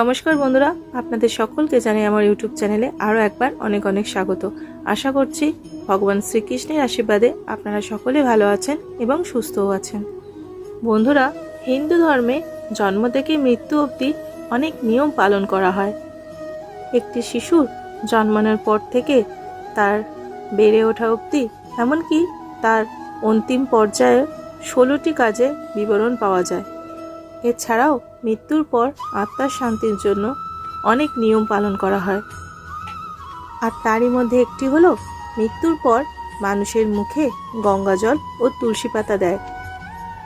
নমস্কার বন্ধুরা, আপনাদের সকলকে জানাই আমার ইউটিউব চ্যানেলে আরও একবার অনেক অনেক স্বাগত। আশা করছি ভগবান শ্রীকৃষ্ণের আশীর্বাদে আপনারা সকলে ভালো আছেন এবং সুস্থও আছেন। বন্ধুরা, হিন্দু ধর্মে জন্ম থেকে মৃত্যু অবধি অনেক নিয়ম পালন করা হয়। একটি শিশুর জন্মানোর পর থেকে তার বেড়ে ওঠা অবধি, এমনকি তার অন্তিম পর্যায়ে ষোলোটি কাজে বিবরণ পাওয়া যায়। এছাড়াও মৃত্যুর পর আত্মার শান্তির জন্য অনেক নিয়ম পালন করা হয়। আর তারই মধ্যে একটি হলো, মৃত্যুর পর মানুষের মুখে গঙ্গাজল ও তুলসী পাতা দেয়।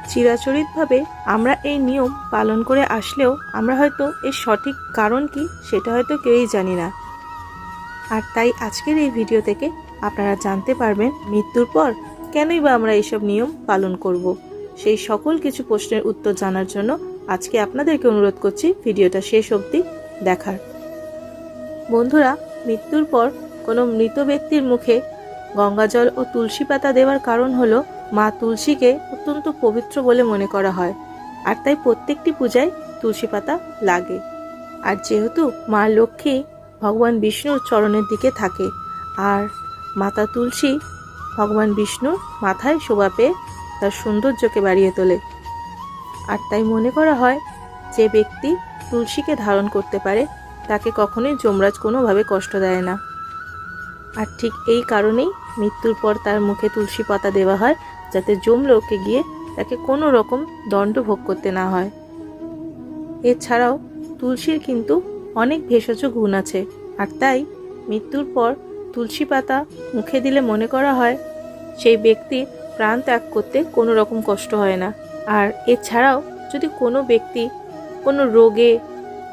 চিরাচরিতভাবে আমরা এই নিয়ম পালন করে আসলেও আমরা হয়তো এর সঠিক কারণ কি সেটা হয়তো কেউই জানি না। আর তাই আজকের এই ভিডিও থেকে আপনারা জানতে পারবেন মৃত্যুর পর কেনই বা আমরা এইসব নিয়ম পালন করব। সেই সকল কিছু প্রশ্নের উত্তর জানার জন্য আজকে আপনাদেরকে অনুরোধ করছি ভিডিওটা শেষ অবধি দেখার। বন্ধুরা, মৃত্যুর পর কোনো মৃত ব্যক্তির মুখে গঙ্গাজল ও তুলসী পাতা দেওয়ার কারণ হলো মা তুলসীকে অত্যন্ত পবিত্র বলে মনে করা হয়, আর তাই প্রত্যেকটি পূজায় তুলসী পাতা লাগে। আর যেহেতু মা লক্ষ্মী ভগবান বিষ্ণুর চরণের দিকে থাকে, আর মাতা তুলসী ভগবান বিষ্ণুর মাথায় শোভা পেয়ে তার সৌন্দর্যকে বাড়িয়ে তোলে। আর তাই মনে করা হয় যে ব্যক্তি তুলসীকে ধারণ করতে পারে, তাকে কখনোই যমরাজ কোনোভাবে কষ্ট দেয় না। আর ঠিক এই কারণেই মৃত্যুর পর তার মুখে তুলসী পাতা দেওয়া হয়, যাতে যমলোকে গিয়ে তাকে কোনো রকম দণ্ড ভোগ করতে না হয়। এছাড়াও তুলসীর কিন্তু অনেক ভেষজ গুণ আছে, আর তাই মৃত্যুর পর তুলসী পাতা মুখে দিলে মনে করা হয় সেই ব্যক্তির প্রাণ ত্যাগ করতে কোনো রকম কষ্ট হয় না। আর এছাড়াও যদি কোনো ব্যক্তি কোনো রোগে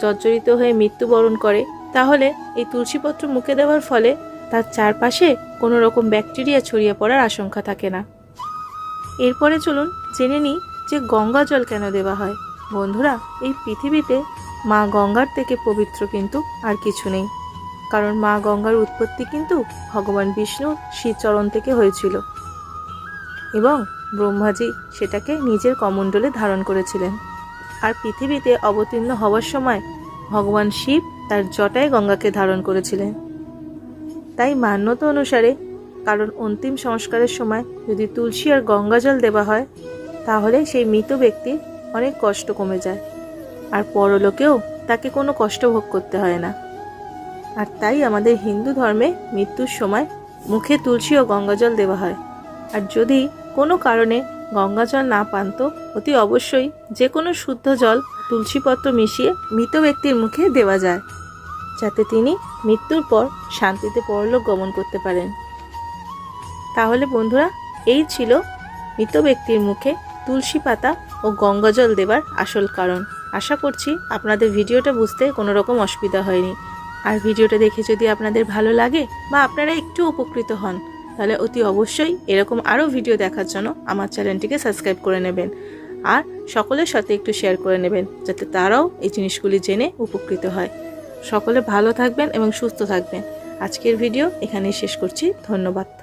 জর্জরিত হয়ে মৃত্যুবরণ করে, তাহলে এই তুলসীপত্র মুখে দেওয়ার ফলে তার চারপাশে কোনো রকম ব্যাকটেরিয়া ছড়িয়ে পড়ার আশঙ্কা থাকে না। এরপরে চলুন জেনে নিই যে গঙ্গা জল কেন দেওয়া হয়। বন্ধুরা, এই পৃথিবীতে মা গঙ্গার থেকে পবিত্র কিন্তু আর কিছু নেই। কারণ মা গঙ্গার উৎপত্তি কিন্তু ভগবান বিষ্ণু শ্রীচরণ থেকে হয়েছিল। এবং ব্রহ্মাজি সেটাকে নিজের কমণ্ডলে ধারণ করেছিলেন। আর পৃথিবীতে অবতীর্ণ হওয়ার সময় ভগবান শিব তার জটায় গঙ্গাকে ধারণ করেছিলেন। তাই মান্যতা অনুসারে কারণ অন্তিম সংস্কারের সময় যদি তুলসী আর গঙ্গাজল দেওয়া হয়, তাহলে সেই মৃত ব্যক্তির অনেক কষ্ট কমে যায়। আর পরলোকেও তাকে কোনো কষ্ট ভোগ করতে হয় না। আর তাই আমাদের হিন্দু ধর্মে মৃত্যুর সময় মুখে তুলসী ও গঙ্গাজল দেওয়া হয়। আর যদি কোনো কারণে গঙ্গাজল না পান তো, অতি অবশ্যই যে কোনো শুদ্ধ জল তুলসীপত্র মিশিয়ে মৃত ব্যক্তির মুখে দেওয়া যায়, যাতে তিনি মৃত্যুর পর শান্তিতে পরলোক গমন করতে পারেন। তাহলে বন্ধুরা, এই ছিল মৃত ব্যক্তির মুখে তুলসী পাতা ও গঙ্গাজল দেবার আসল কারণ। আশা করছি আপনাদের ভিডিওটা বুঝতে কোনো রকম অসুবিধা হয়নি। আর ভিডিওটা দেখে যদি আপনাদের ভালো লাগে বা আপনারা একটু উপকৃত হন তাহলে অতি অবশ্যই এরকম আরও ভিডিও দেখার জন্য আমার চ্যানেলটিকে সাবস্ক্রাইব করে নেবেন। আর সকলের সাথে একটু শেয়ার করে নেবেন, যাতে তারাও এই জিনিসগুলি জেনে উপকৃত হয়। সকলে ভালো থাকবেন এবং সুস্থ থাকবেন। আজকের ভিডিও এখানেই শেষ করছি। ধন্যবাদ।